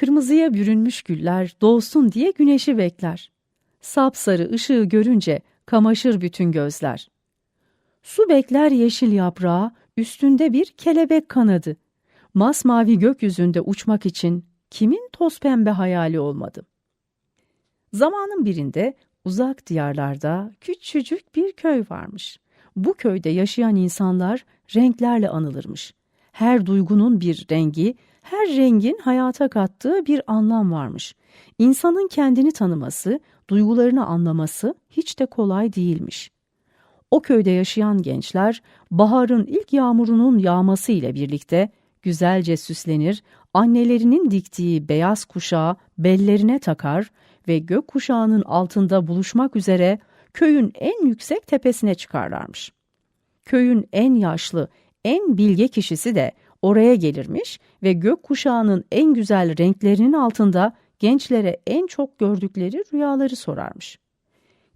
Kırmızıya bürünmüş güller doğsun diye güneşi bekler. Sapsarı ışığı görünce kamaşır bütün gözler. Su bekler yeşil yaprağı, üstünde bir kelebek kanadı. Masmavi gökyüzünde uçmak için kimin toz pembe hayali olmadı? Zamanın birinde uzak diyarlarda küçücük bir köy varmış. Bu köyde yaşayan insanlar renklerle anılırmış. Her duygunun bir rengi, her rengin hayata kattığı bir anlam varmış. İnsanın kendini tanıması, duygularını anlaması hiç de kolay değilmiş. O köyde yaşayan gençler baharın ilk yağmurunun yağması ile birlikte güzelce süslenir, annelerinin diktiği beyaz kuşağı bellerine takar ve gök kuşağının altında buluşmak üzere köyün en yüksek tepesine çıkarlarmış. Köyün en yaşlı, en bilge kişisi de oraya gelirmiş ve gök kuşağının en güzel renklerinin altında gençlere en çok gördükleri rüyaları sorarmış.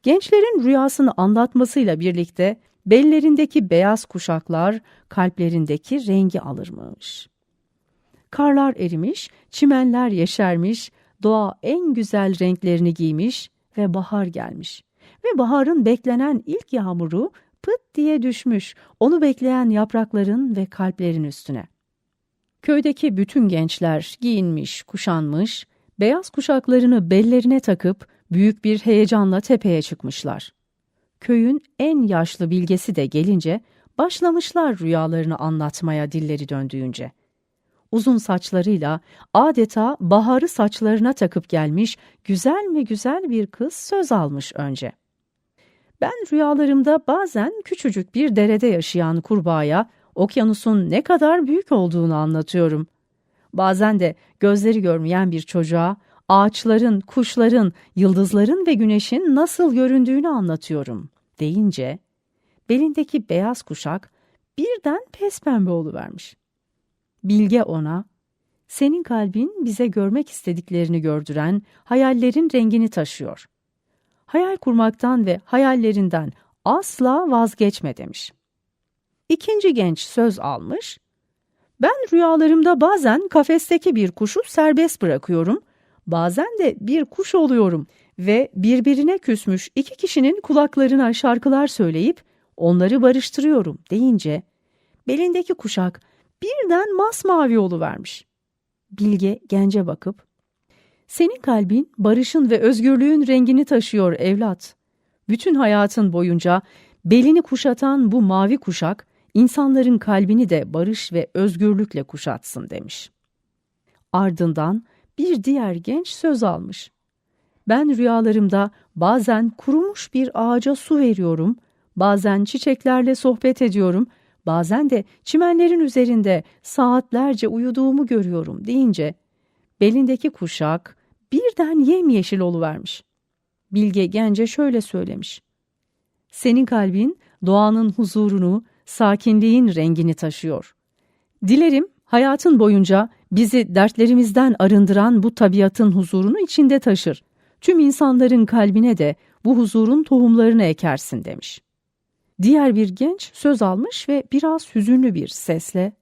Gençlerin rüyasını anlatmasıyla birlikte bellerindeki beyaz kuşaklar kalplerindeki rengi alırmış. Karlar erimiş, çimenler yeşermiş, doğa en güzel renklerini giymiş ve bahar gelmiş. Ve baharın beklenen ilk yağmuru pıt diye düşmüş, onu bekleyen yaprakların ve kalplerin üstüne. Köydeki bütün gençler giyinmiş, kuşanmış, beyaz kuşaklarını bellerine takıp büyük bir heyecanla tepeye çıkmışlar. Köyün en yaşlı bilgesi de gelince başlamışlar rüyalarını anlatmaya dilleri döndüğünce. Uzun saçlarıyla adeta baharı saçlarına takıp gelmiş güzel mi güzel bir kız söz almış önce. Ben rüyalarımda bazen küçücük bir derede yaşayan kurbağaya okyanusun ne kadar büyük olduğunu anlatıyorum. Bazen de gözleri görmeyen bir çocuğa ağaçların, kuşların, yıldızların ve güneşin nasıl göründüğünü anlatıyorum deyince belindeki beyaz kuşak birden pespembe oluvermiş. Bilge ona, senin kalbin bize görmek istediklerini gördüren hayallerin rengini taşıyor. Hayal kurmaktan ve hayallerinden asla vazgeçme demiş. İkinci genç söz almış, ben rüyalarımda bazen kafesteki bir kuşu serbest bırakıyorum, bazen de bir kuş oluyorum ve birbirine küsmüş iki kişinin kulaklarına şarkılar söyleyip onları barıştırıyorum deyince belindeki kuşak birden masmavi vermiş. Bilge gence bakıp senin kalbin barışın ve özgürlüğün rengini taşıyor evlat. Bütün hayatın boyunca belini kuşatan bu mavi kuşak insanların kalbini de barış ve özgürlükle kuşatsın demiş. Ardından bir diğer genç söz almış. Ben rüyalarımda bazen kurumuş bir ağaca su veriyorum, bazen çiçeklerle sohbet ediyorum, bazen de çimenlerin üzerinde saatlerce uyuduğumu görüyorum deyince belindeki kuşak birden yemyeşil oluvermiş. Bilge Gence şöyle söylemiş. Senin kalbin doğanın huzurunu, sakinliğin rengini taşıyor. Dilerim hayatın boyunca bizi dertlerimizden arındıran bu tabiatın huzurunu içinde taşır. Tüm insanların kalbine de bu huzurun tohumlarını ekersin demiş. Diğer bir genç söz almış ve biraz hüzünlü bir sesle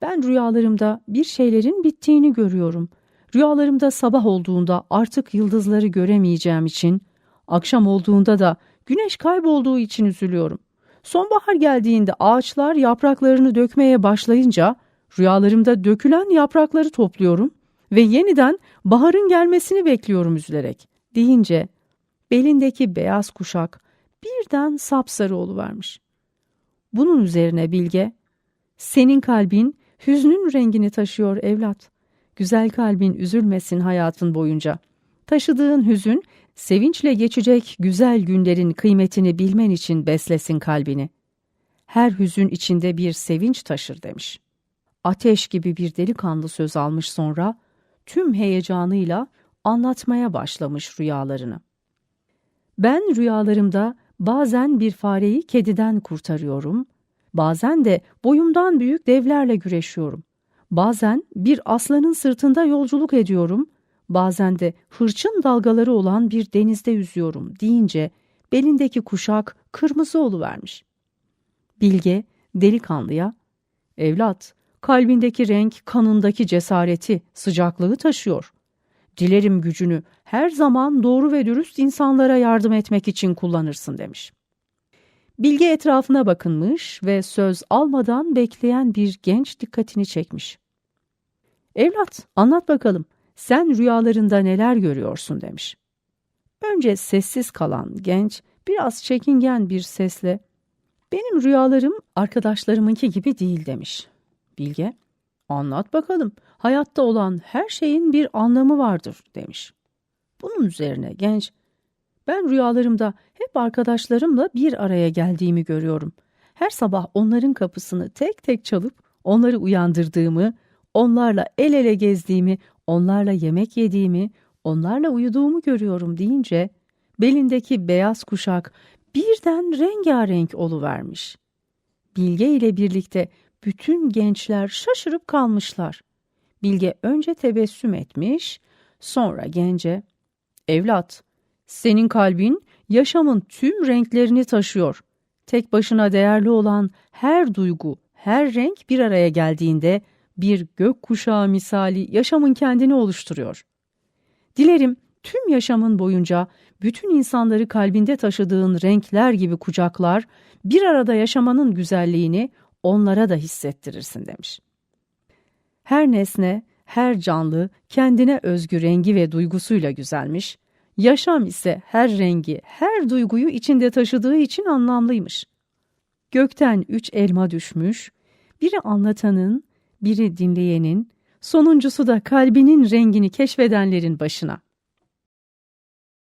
ben rüyalarımda bir şeylerin bittiğini görüyorum. Rüyalarımda sabah olduğunda artık yıldızları göremeyeceğim için, akşam olduğunda da güneş kaybolduğu için üzülüyorum. Sonbahar geldiğinde ağaçlar yapraklarını dökmeye başlayınca rüyalarımda dökülen yaprakları topluyorum ve yeniden baharın gelmesini bekliyorum üzülerek deyince belindeki beyaz kuşak birden sapsarı oluvermiş. Bunun üzerine Bilge, senin kalbin hüznün rengini taşıyor evlat. Güzel kalbin üzülmesin hayatın boyunca. Taşıdığın hüzün sevinçle geçecek güzel günlerin kıymetini bilmen için beslesin kalbini. Her hüzün içinde bir sevinç taşır demiş. Ateş gibi bir delikanlı söz almış sonra tüm heyecanıyla anlatmaya başlamış rüyalarını. Ben rüyalarımda bazen bir fareyi kediden kurtarıyorum, bazen de boyumdan büyük devlerle güreşiyorum. Bazen bir aslanın sırtında yolculuk ediyorum, bazen de hırçın dalgaları olan bir denizde yüzüyorum deyince belindeki kuşak kırmızı vermiş. Bilge delikanlıya, evlat kalbindeki renk kanındaki cesareti, sıcaklığı taşıyor. Dilerim gücünü her zaman doğru ve dürüst insanlara yardım etmek için kullanırsın demiş. Bilge etrafına bakınmış ve söz almadan bekleyen bir genç dikkatini çekmiş. Evlat, anlat bakalım. Sen rüyalarında neler görüyorsun demiş. Önce sessiz kalan genç biraz çekingen bir sesle benim rüyalarım arkadaşlarımınki gibi değil demiş. Bilge, anlat bakalım. Hayatta olan her şeyin bir anlamı vardır demiş. Bunun üzerine genç, ben rüyalarımda hep arkadaşlarımla bir araya geldiğimi görüyorum. Her sabah onların kapısını tek tek çalıp onları uyandırdığımı, onlarla el ele gezdiğimi, onlarla yemek yediğimi, onlarla uyuduğumu görüyorum deyince belindeki beyaz kuşak birden rengarenk oluvermiş. Bilge ile birlikte bütün gençler şaşırıp kalmışlar. Bilge önce tebessüm etmiş, sonra gence, evlat, senin kalbin yaşamın tüm renklerini taşıyor. Tek başına değerli olan her duygu, her renk bir araya geldiğinde bir gök kuşağı misali yaşamın kendini oluşturuyor. Dilerim tüm yaşamın boyunca bütün insanları kalbinde taşıdığın renkler gibi kucaklar, bir arada yaşamanın güzelliğini onlara da hissettirirsin demiş. Her nesne, her canlı kendine özgü rengi ve duygusuyla güzelmiş, yaşam ise her rengi, her duyguyu içinde taşıdığı için anlamlıymış. Gökten üç elma düşmüş, biri anlatanın, biri dinleyenin, sonuncusu da kalbinin rengini keşfedenlerin başına.